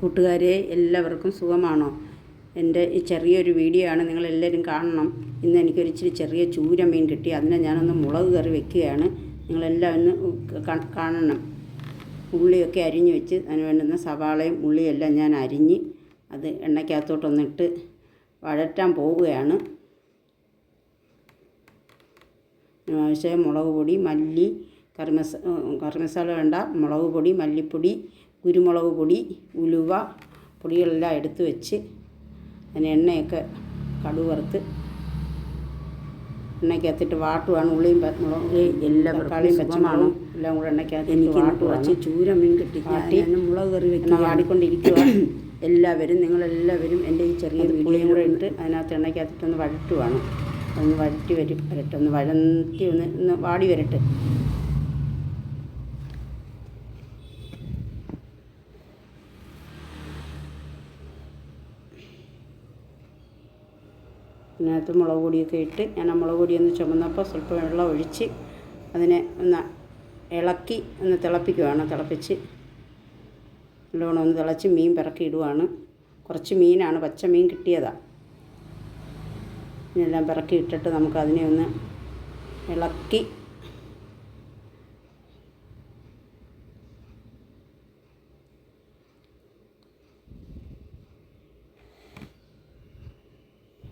കൂട്ടുകാരെ എല്ലാവർക്കും സുഖമാണോ? എന്റെ ഈ ചെറിയൊരു വീഡിയോ ആണ് നിങ്ങളെല്ലാവരും കാണണം. ഇന്ന് എനിക്കൊരു ഇച്ചിരി ചെറിയ ചൂര മീൻ കിട്ടി. അതിനെ ഞാനൊന്ന് മുളക് കറി വെക്കുകയാണ്. നിങ്ങളെല്ലാം ഒന്ന് കാണണം. ഉള്ളിയൊക്കെ അരിഞ്ഞ് വെച്ച് അതിന് വേണ്ടുന്ന സവാളയും ഉള്ളിയെല്ലാം ഞാൻ അരിഞ്ഞ് അത് എണ്ണയ്ക്കകത്തോട്ടൊന്നിട്ട് വഴറ്റാൻ പോവുകയാണ്. ആവശ്യം മുളക് പൊടി മല്ലി കറി മസ കറി മസാല വേണ്ട മുളക് പൊടി മല്ലിപ്പൊടി കുരുമുളക് പൊടി ഉലുവ പൊടികളെല്ലാം എടുത്ത് വെച്ച് അതിന് എണ്ണയൊക്കെ കടുക് വറുത്ത് എണ്ണയ്ക്കകത്തിട്ട് വാട്ടുവാണ്. ഉള്ളിയും മുളക് എല്ലാം തക്കാളിയും പച്ചമുളകും എല്ലാം കൂടെ എണ്ണയ്ക്കകത്ത് എനിക്ക് കുറച്ച് ചൂര മീൻ കിട്ടി. വാട്ടി. മുളക് കറി വെക്കുന്ന വാടിക്കൊണ്ടിരിക്കുക എല്ലാവരും നിങ്ങളെല്ലാവരും എന്റെ ഈ ചെറിയ വീഡിയോയും കൂടെ ഇട്ട് അതിനകത്ത് എണ്ണയ്ക്കകത്തിട്ടൊന്ന് വഴറ്റുവാണ്. ഒന്ന് വഴറ്റി വരും വരട്ടെ. ഒന്ന് വഴറ്റി ഒന്ന് ഒന്ന് വാടി വരട്ടെ. അതിനകത്ത് മുളക് പൊടിയൊക്കെ ഇട്ട് ഞാൻ ആ മുളക് പൊടിയൊന്ന് ചുമന്നപ്പോൾ സ്വല്പം വെള്ളം ഒഴിച്ച് അതിനെ ഒന്ന് ഇളക്കി ഒന്ന് തിളപ്പിക്കുവാണ്. തിളപ്പിച്ച് നല്ലോണം ഒന്ന് തിളച്ച് മീൻ പിറക്കി ഇടുവാണ് കുറച്ച് മീനാണ് പച്ച മീൻ കിട്ടിയതാണ് ഇതെല്ലാം പിറക്കി ഇട്ടിട്ട് നമുക്ക് അതിനെ ഒന്ന് ഇളക്കി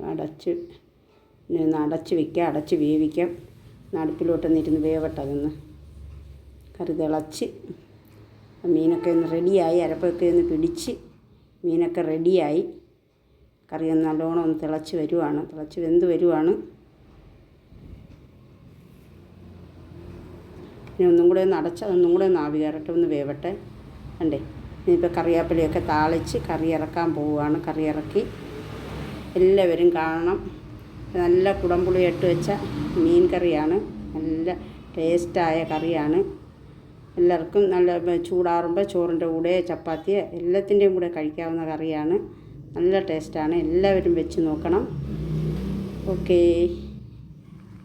അടച്ച് ഒന്ന് അടച്ച് വെക്കാം അടച്ച് വേവിക്കാം. നടുപ്പിലോട്ട് ഇരുന്ന് വേവട്ടെ അതൊന്ന്. കറി തിളച്ച്. മീനൊക്കെ ഒന്ന് റെഡിയായി. അരപ്പൊക്കെ ഒന്ന് പിടിച്ച് മീനൊക്കെ റെഡിയായി. കറി ഒന്ന് നല്ലോണം ഒന്ന് തിളച്ച് വരുവാണ്. തിളച്ച് വെന്ത് വരുവാണ്. ഇനി ഒന്നും കൂടെ ഒന്ന് അടച്ച് അതൊന്നും കൂടെ ഒന്ന് ആവി കയറട്ടെ ഒന്ന് വേവട്ടെ. കണ്ടേ? ഇനിയിപ്പോൾ കറിവേപ്പിലയൊക്കെ താളിച്ച് കറി ഇറക്കാൻ പോവുകയാണ്. കറി ഇറക്കി എല്ലാവരും കാണണം. നല്ല കുടംപുളിയിട്ട് വെച്ച മീൻ കറിയാണ് നല്ല ടേസ്റ്റായ കറിയാണ്. എല്ലാവർക്കും നല്ല ചൂടാറുമ്പോൾ ചോറിന്റെ കൂടെ ചപ്പാത്തി എല്ലാത്തിന്റെയും കൂടെ കഴിക്കാവുന്ന കറിയാണ്. നല്ല ടേസ്റ്റാണ്. എല്ലാവരും വെച്ച് നോക്കണം. ഓക്കേ.